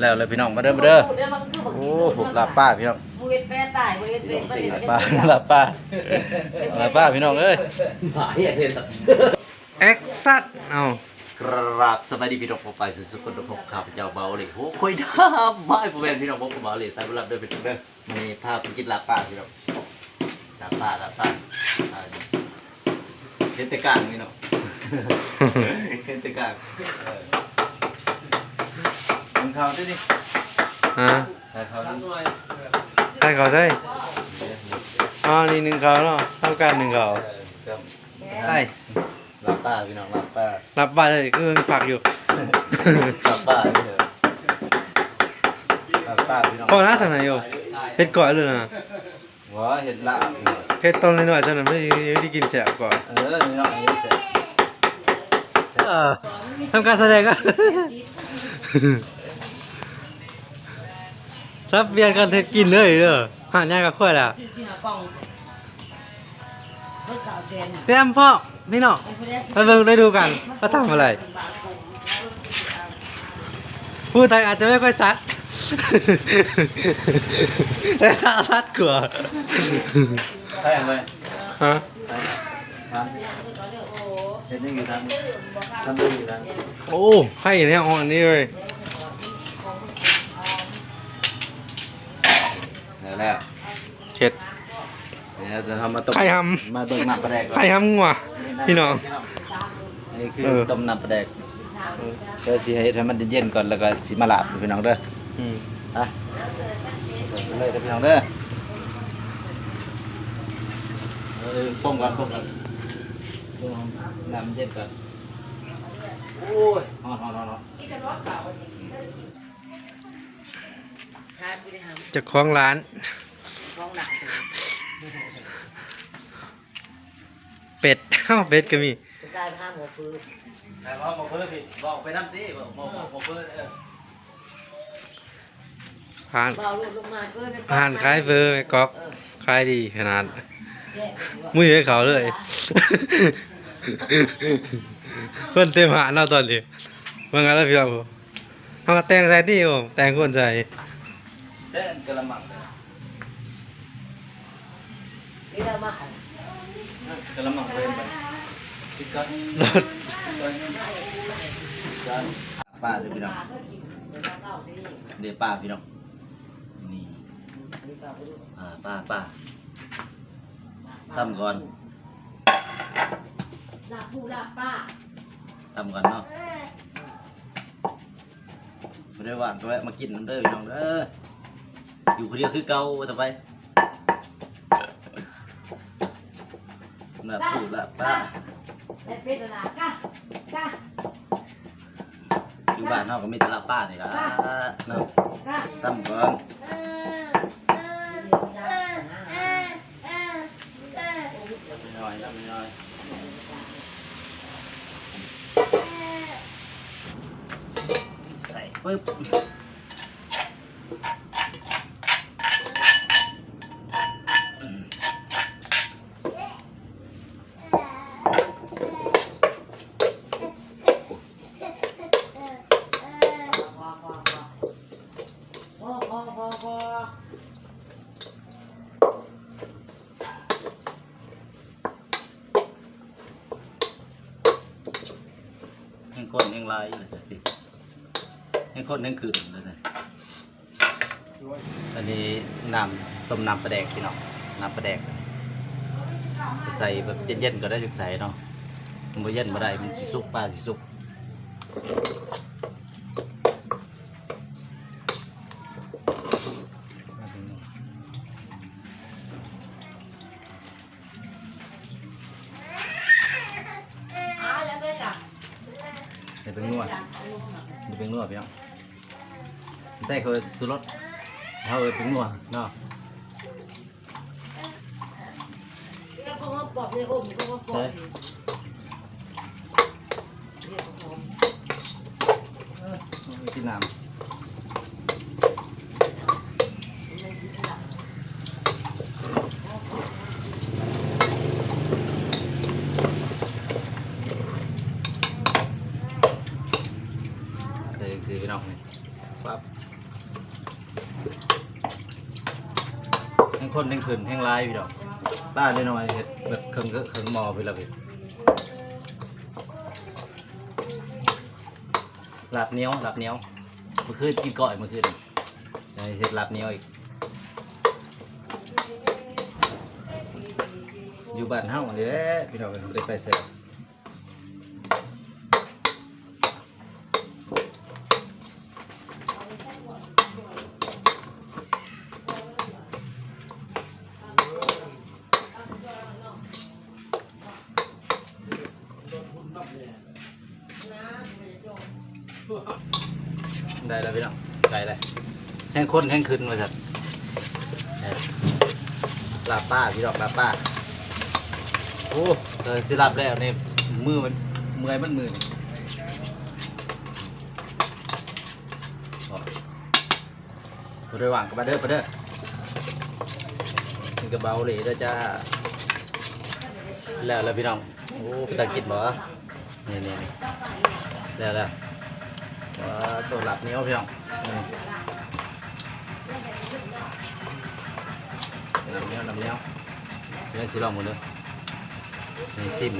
แล้วเลยพี่น้องมาเด้อมาเด้อโอ้ผมลาป้าพี่น้องบุเฮ็ดแปรตายบุเฮ็ดเป็นบ่ได้ลาเฮ็ดป้าลาป้าลาป้าพี่น้องเอ้ยหมาเหี้ยเลยล่ะแอคซัดเอากราบสบายดีพี่น้องผมไปสุดๆคนทุกข้าพเจ้าเบาเลยโอ้คุยน้ำไม่ผมเป็นพี่น้องผมก็เบาเลยสายบุญรับเด้อพี่น้องเด้อมันนี่พาไปกินลาป้าพี่น้องลาป้าลาป้าอ่าเฮ็ดแต่กลางพี่น้องเฮ็ดแต่กลาง เออมึงเข้าดิดิฮะให้เข้าดิได้เขาได้อ๋อนี่หนึ่งเขาเนาะเท่ากันหนึ่งเขาได้รับป้าพี่น้องรับป้ารับบ้าเลยก็ยังฝากอยู่รับป้าพี่เถอะรับป้าพี่น้องก่อนหน้าทางไหนอยู่เฮ็ดก่อนเลยนะหัวเห็ดละเฮ็ดตอนน้อยๆเท่านั้นไม่ได้กินแฉะก่อนเออพี่น้องนี่เสร็จเออทำการแสดงก็ ซับเบียนกันเฮ็ดกินเลยเด้อหานยากกับข้อยล่ะสิสิหากล่องเบิดเก่าแสนเตรียมพ่อพี่น้องไปเบิ่งได้ดูกันว่าทำอะไร พูดไทยอาจจะไม่ค่อยชัด แต่ถ้าชัดกว่าใช่ไหมฮะครับเห็ดนี่อยู่ทางทำดูอยู่ทางโอ้ให้เนี่ยอ่อนนี่เลย นี่แหละเช็ดเนี่ยจะทำมาต้มไข่หมาต้มน้ำปลาแดกำไข่หำงัวพี่น้องนี่คือเออ ต้มน้ำปลาแดกเดี๋ยวสิให้ให้มันเย็นๆก่อนแล้วก็สิมาลาบพี่น้องเด้ออืมอะเลยเด้อพี่น้องเด้อเออป้องก่อนป้องก่อนป้องน้ำเย็นก่อนโอ้ยฮอนฮอนฮอนฮอน ขายบ่ได้หาเจะคล้าของร้านของหนักเป็ดเอ้าเป็ดก็มีได้ห้าหมอปืนแต่ว่าหมอเพิ่มพี่บอกไปน้ำตีบอกหมอหมอเพิ่มเออผ่านเบาลูกลงมาเกินผ่านขายเบอร์แม่ก๊อกขายดีขนาดแย่มือให้เขาเลย เพิ่นเต็มหาเนาะตอนนี้ว่างั้นแล้วพี่น้องผมเอาก็แต่งใส่ที่ผมแต่งคนใส่ เส้นกระมังเลยนี่เรามากระมังเลยมันคิดก่อนรถก่อนป้าเดี๋ยวพี่น้องเดี๋ยวป้าพี่น้องนี่อ่าป้าป้าทำก่อนลาบผู้ลาบป้าทำก่อนเนาะไม่ได้ว่างก็แวะมากินน้ำเด้อพี่น้องเด้อ อยู่คนเดียวคือเก่าว่าจะไปน่าพูดละป้าได้เป็นแล้วนะก้าก้าอยู่บ้านเนาะก็มีแต่ละป้านี่ละเนาะก้าทำก่อนไม่น้อยนะไม่น้อยใส่ปึ๊บยัง คนยังลายเลยสิยังคนยังขืนเลยสิอันนี้น้ำต้มน้ำปลาแดกพี่น้องน้ำปลาแดกใส่แบบเย็นๆก็ได้จักใส่เนาะมันบ่เย็นบ่ได้มันสิสุกปลาสิสุก เดี๋ยวเป็นนวดเดี๋ยวเป็นนวดพี่น้องแต่เคยซื้อรถเขาเออเป็นนวดเนาะแล้วก็มาปอบในอมก็มาปอบกินน้ำเดี๋ยวคือพี่น้องนี่ปั๊บ แห้งข้นแห้งขืนแห้งลายพี่ดอกป้าเล็กน้อยเห็ดแบบเคิงก็เคิงหมอไปและพี่หลับเนี้ยวหลับเนี้ยวเมื่อคืนกินก่อยเมื่อคืนจะให้เห็ดหลับเนี้ยวอีกอยู่บ้านเฮาเด้อพี่น้องบ่ได้ไปไส งคนแห้งขึ้นว่าซั่นได้ลาป้าพี่น้องลาป้า โอ้เลยสิรับแล้วนี่มือมันเมื่อยมันมือนี่โอ้บ่ได้วางกับมาเด้อมาเด้อนี่กระเบาเลยเด้อจ้า แล้วแล้วพี่น้อง โอ้เป็นตากินบ่นี่นี่นี่แล้วแล้วตัวหลับเนี้ยวพี่น้อง นี่น้ำเหนี้ยวน้ำเหนี้ยวเดี๋ยวสิลองหมดเด้อนี่ซิม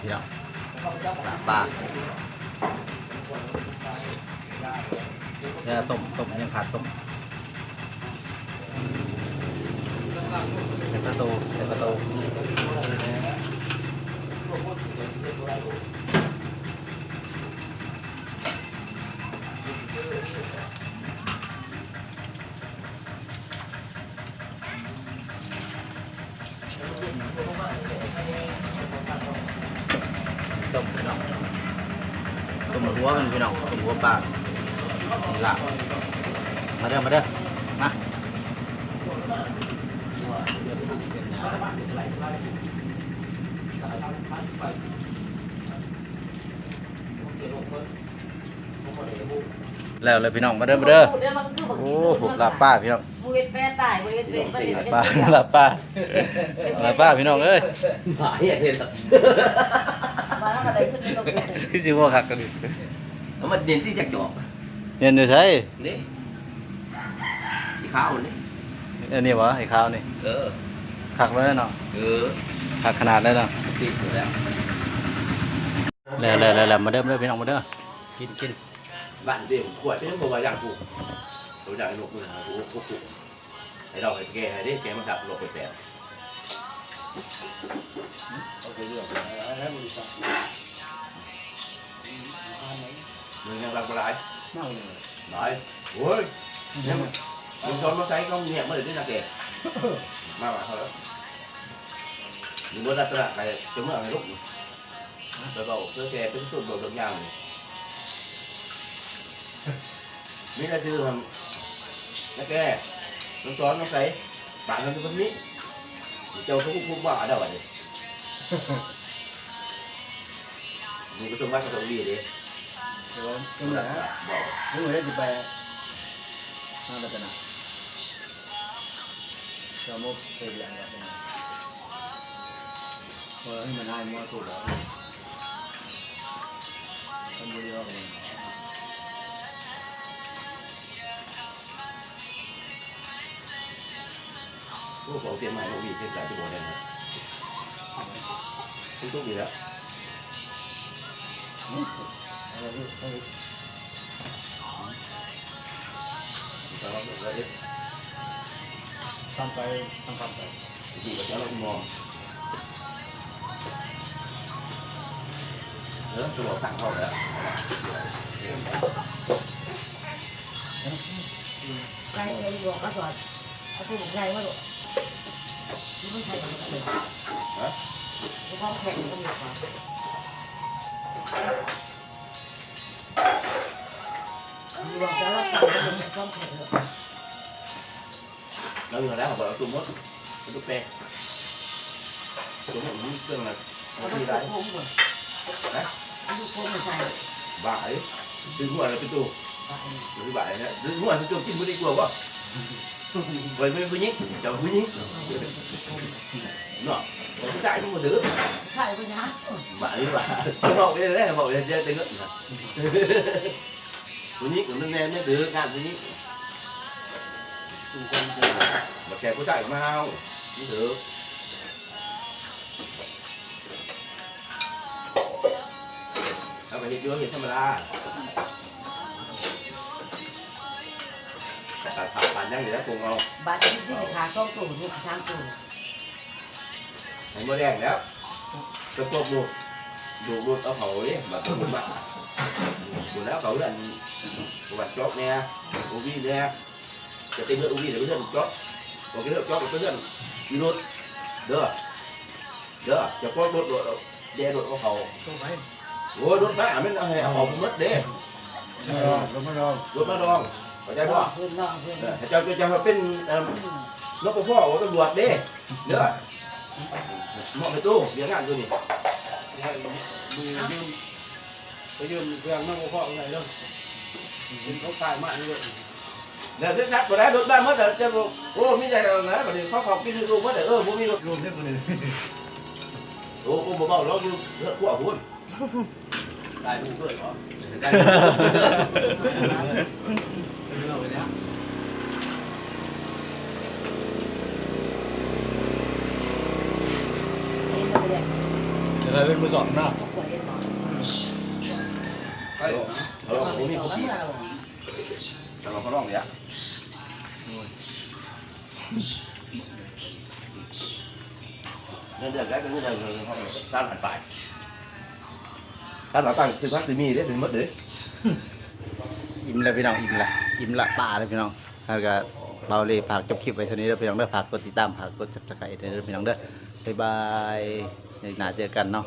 พี่น้องซิมอืมสุดยอดพี่น้องสุดยอดเลยไปจัดไว้จัดไว้พี่น้องปลาปลาเนี่ยต้มต้มยังขาดต้มใส่ประตูใส่ประตู ต้มพี่น้องต้มหัวมันพี่น้องต้มหัวปลานี่ละมาเด้อมาเด้อมาแล้วเลยพี่น้องมาเด้อมาเด้อโอ้ผูกลาบป้าพี่น้อง มือเวทแม่ตายมือเวทเวทไม่ได้ลาบป้าลาบป้าลาบป้าพี่น้องเอ้ยหายเห็นหรอมาแล้วอะไรขึ้นในโลกนี้ที่สิว่าคักกันดิแล้วมันเด่นที่จะจอบเห็นอยู่ใช่นี่ที่ขาวนี่อันนี้วะไอ้ข้าวนี่เออคักเลยเนาะเออคักขนาดเลยเนาะ ติดอยู่แล้ว แล้วแล้วแล้วแล้วมาเด้อมาเด้อพี่น้องมาเด้อ กินกินบ้านเดียวขวดไม่ ต้องบอกว่าอยากปลูกตัวอยากลูกมือหาปลูกปลูกให้เราให้แกให้ได้แกมาดับลกไปแปดเอาไปเรื่องอะไรบริษัทมึงยังรักอะไรหลายโอ้ยเนี่ยมึงมึงชนมาใช้ก็เนี่ยเมื่อไหร่ที่จะเก็บมาว่าเขาแล้วมึงว่าดัตระใครจะเมื่อไหร่ลูกไปบอกเพื่อแกเป็นสุดโดดทุกอย่างนี่ là chưa làm nó kê nó cho nó thấy bạn nó có biết châu nó cũng không bỏ ở đâu vậy mình có trông bác có trông gì đi จังได๋ bỏ มึงเฮ็ดสิไปมาแล้วกันนะจะมุกเคยเรียนแบบนี้เออให้มันได้มั่วถูกแล้วมันบ่ได้ว่ากัน có bỏ tiền mày nó bị thêm cả cái bộ này này không tốt gì đó เราเราเราเด็ดทำไปทำไปอยู่กับเรามองเออจะบอกสั่งเขาแล้วใครใครบอกก็สอนเอาตัวผมใหญ่มาดูนี่มันใช่ไหมฮะความแข็งก็มีกว่ามีบอกจะรับการเป็นความแข็งเลยเราอยู่แล้วบอกเราตุ้มมดตุ้มแป้งตัวนี้เครื่องอะไรเอา ลูไรกโป่งก่อนนะเอาลูกโป่งมาใส่บ่ายดึงหัวอะไรไปตู้ไปหรือบ่ายนะดึงหัวไปตู้กินไม่ได้กลัววะไปไม่ไปยิงจะไปยิงเนาะผมจ่ายทั้งหมดเด้อใส่ไปนะบ่ายบ่ายบอกไปเลยบอกไปเจอตึงอะไปยิงมันแน่ไม่เด้ องานไปยิงมาแชร์ผู้จ่ายมาเอานี่เด้อเอาไปเห็นเยอะเห็นธรรมดาแต่การผ่าผ่านยังอยู่แล้วคงเอาบาดที่ที่ขาช่องตูดนี่ทางตูดเห็นบ่แดงแล้วก็พวกดูดูดูเอาเขาเนี่ยมาตัวมันมาดูแล้วเขาเรื่องวัดจ๊อกเนี่ยอูวีเนี่ยจะเป็นเรื่องอูวีหรือเรื่องจ๊อกโอเคเรื่องจ๊อกเป็นเรื่องอีรถเด้อเด้อจะพวกรถรถแย่รถเอาเขาโอ้ยรถมาไม่เอาให้เอาเขาหมดเด้ไม่ลองไม่ลองรถมาดอง เข้าใจป่ะเพื่อนน้องเพื่อนเออเจ้าจะมาเป็นเอ่อนกกระพ่อว่าตำรวจเด้เด้อเหมาะไปตู้เลี้ยงงานตัวนี้มือยืมไปยืมเครื่องนั่งพ่ออะไรเนาะเป็นเขาตายมากเลยเดี๋ยวชัดบ่ได้รถบ้านมื่อแต่จะบอกโอ้มีแต่นะบัดนี้เขาขอบกินลูกมื่อแต่เออบ่มีรถรวมได้คนหนึ่งโอ้โอ้บ่เบาเราอยู่เลือดขั้วพุ่น ตายมึงด้วยเหรอตายเราไปแล้วเองก็เลยจะได้เป็นมือก่อนหน้าเอาไปเองหมอเอาลองบ่มีผู้ขี่แต่เราก็ร้องเนี่ยเดือนเดือนแรกก็เดือนเดือนเขาตั้งหันไป ตั้งหลังตั้งคือพักสิมีได้ถึงมัดเด้อิ่มแล้วพี่น้องอิ่มละอิ่มละป่าเลยพี่น้องแล้วก็เบาเลยฝากจบคลิปไว้เท่านี้เด้อพี่น้องเด้อฝากกดติดตามฝากกด subscribe เด้อพี่น้องเด้อบ๊ายบายในหน้าเจอกันเนาะ